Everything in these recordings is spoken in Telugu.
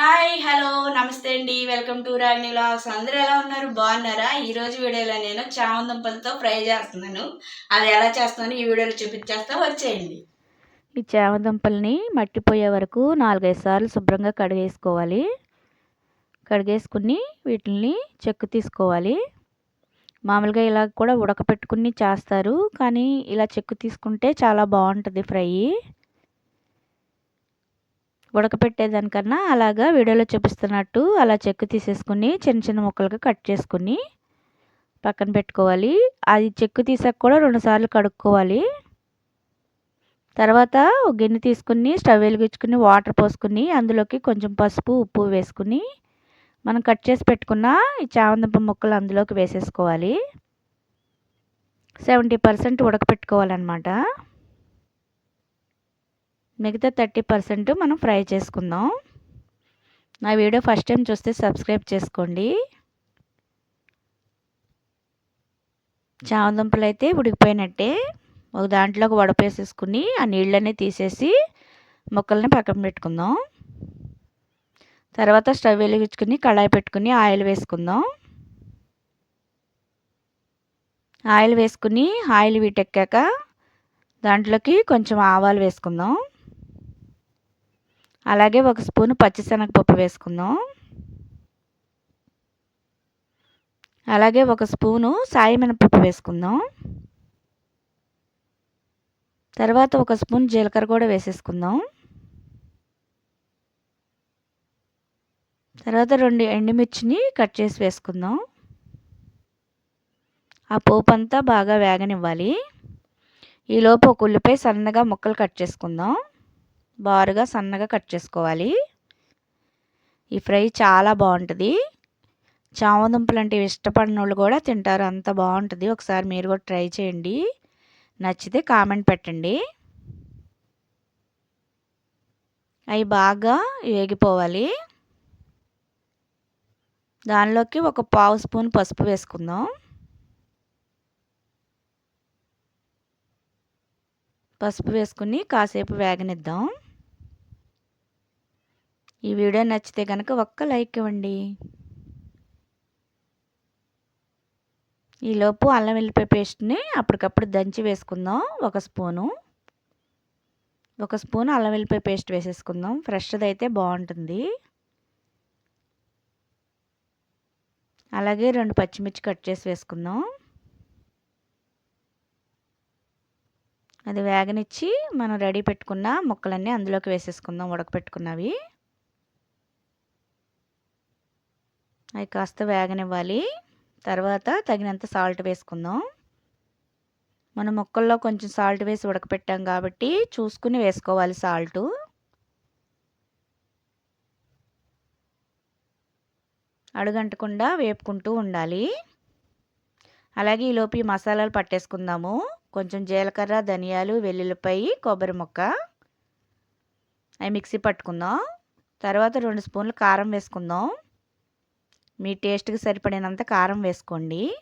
హాయ్ హలో నమస్తే అండి. వెల్కమ్ టు రాగిణి లాగ్స్ అందరూ ఎలా ఉన్నారు? బాగున్నారా? ఈరోజు వీడియోలో నేను చామందుంపలతో ఫ్రై చేస్తున్నాను. అది ఎలా చేస్తున్నాను ఈ వీడియోలో చూపించేస్తా. వచ్చేయండి. ఈ చామదుంపల్ని మట్టిపోయే వరకు నాలుగైదు సార్లు శుభ్రంగా కడిగేసుకోవాలి. కడిగేసుకుని వీటిని చెక్కు తీసుకోవాలి. మామూలుగా ఇలా కూడా ఉడకపెట్టుకుని చేస్తారు. కానీ ఇలా చెక్కు తీసుకుంటే చాలా బాగుంటుంది ఫ్రై. ఉడకపెట్టేదానికన్నా అలాగా వీడియోలో చూపిస్తున్నట్టు అలా చెక్కు తీసేసుకుని చిన్న చిన్న ముక్కలుగా కట్ చేసుకుని పక్కన పెట్టుకోవాలి. అది చెక్కు తీసాక కూడా రెండుసార్లు కడుక్కోవాలి. తర్వాత ఒక గిన్నె తీసుకుని స్టవ్ వెలిగించుకుని వాటర్ పోసుకుని అందులోకి కొంచెం పసుపు ఉప్పు వేసుకుని మనం కట్ చేసి పెట్టుకున్న ఈ చామంతంప ముక్కలు అందులోకి వేసేసుకోవాలి. సెవెంటీ పర్సెంట్ ఉడకపెట్టుకోవాలన్నమాట. మిగతా థర్టీ పర్సెంట్ మనం ఫ్రై చేసుకుందాం. నా వీడియో ఫస్ట్ టైం చూస్తే సబ్స్క్రైబ్ చేసుకోండి. చామదుంపలు అయితే ఉడికిపోయినట్టే. ఒక దాంట్లోకి వడపేసేసుకుని ఆ నీళ్ళన్నీ తీసేసి ముక్కల్ని పక్కన పెట్టుకుందాం. తర్వాత స్టవ్ వెలిగించుకుని కళాయి పెట్టుకుని ఆయిల్ వేసుకుందాం. ఆయిల్ వేసుకుని ఆయిల్ వీటెక్కాక దాంట్లోకి కొంచెం ఆవాలు వేసుకుందాం. అలాగే ఒక స్పూన్ పచ్చిశనగపప్పు వేసుకుందాం. అలాగే ఒక స్పూను సాయి మినపప్పు వేసుకుందాం. తర్వాత ఒక స్పూన్ జీలకర్ర కూడా వేసేసుకుందాం. తర్వాత రెండు ఎండుమిర్చిని కట్ చేసి వేసుకుందాం. ఆ పోపు అంతా బాగా వేగనివ్వాలి. ఈలోపు ఒక ఉల్లిపాయ సన్నగా ముక్కలు కట్ చేసుకుందాం. బారుగా సన్నగా కట్ చేసుకోవాలి. ఈ ఫ్రై చాలా బాగుంటుంది. చామదుంపలు అంటే ఇష్టపడిన వాళ్ళు కూడా తింటారు. అంత బాగుంటుంది. ఒకసారి మీరు కూడా ట్రై చేయండి. నచ్చితే కామెంట్ పెట్టండి. అవి బాగా వేగిపోవాలి. దానిలోకి ఒక పావు స్పూన్ పసుపు వేసుకుందాం. పసుపు వేసుకుని కాసేపు వేగనిద్దాం. ఈ వీడియో నచ్చితే కనుక ఒక్క లైక్ ఇవ్వండి. ఈలోపు అల్లం వెల్లిపాయ పేస్ట్ని అప్పటికప్పుడు దంచి వేసుకుందాం ఒక స్పూను. ఒక స్పూన్ అల్లం వెల్లిపాయ పేస్ట్ వేసేసుకుందాం. ఫ్రెష్ది అయితే బాగుంటుంది. అలాగే రెండు పచ్చిమిర్చి కట్ చేసి వేసుకుందాం. అది వేగనిచ్చి మనం రెడీ పెట్టుకున్న ముక్కలన్నీ అందులోకి వేసేసుకుందాం ఉడకపెట్టుకున్నవి. అవి కాస్త వేగనివ్వాలి. తర్వాత తగినంత సాల్ట్ వేసుకుందాం. మన ముక్కల్లో కొంచెం సాల్ట్ వేసి ఉడకపెట్టాం కాబట్టి చూసుకుని వేసుకోవాలి సాల్టు. అడుగంటకుండా వేపుకుంటూ ఉండాలి. అలాగే ఈలోపు ఈ మసాలాలు పట్టేసుకుందాము. కొంచెం జీలకర్ర ధనియాలు వెల్లుల్లిపాయి కొబ్బరి ముక్క అవి మిక్సీ పట్టుకుందాం. తర్వాత రెండు స్పూన్లు కారం వేసుకుందాం. మీ టేస్ట్కి సరిపడినంత కారం వేసుకోండి.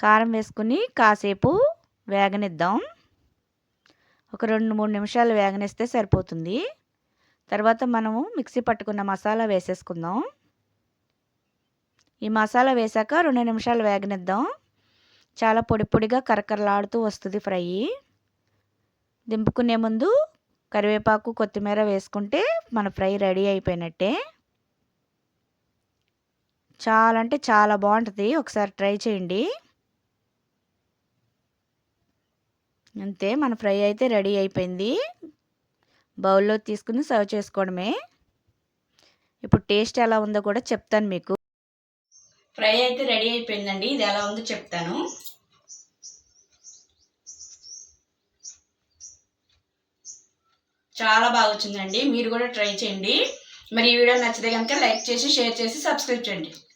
కారం వేసుకుని కాసేపు వేగనిద్దాం. ఒక రెండు మూడు నిమిషాలు వేగనిస్తే సరిపోతుంది. తర్వాత మనము మిక్సీ పట్టుకున్న మసాలా వేసేసుకుందాం. ఈ మసాలా వేసాక రెండు నిమిషాలు వేగనిద్దాం. చాలా పొడి పొడిగా కరకరలాడుతూ వస్తుంది ఫ్రై. దింపుకునే ముందు కరివేపాకు కొత్తిమీర వేసుకుంటే మన ఫ్రై రెడీ అయిపోయినట్టే. చాలా అంటే చాలా బాగుంటుంది. ఒకసారి ట్రై చేయండి. అంతే మన ఫ్రై అయితే రెడీ అయిపోయింది. బౌల్లో తీసుకుని సర్వ్ చేసుకోవడమే. ఇప్పుడు టేస్ట్ ఎలా ఉందో కూడా చెప్తాను మీకు. ఫ్రై అయితే రెడీ అయిపోయిందండి. ఇది ఎలా ఉందో చెప్తాను. చాలా బాగా వచ్చిందండి. మీరు కూడా ట్రై చేయండి. మరి ఈ వీడియో నచ్చితే కనుక లైక్ చేసి షేర్ చేసి సబ్స్క్రైబ్ చేయండి.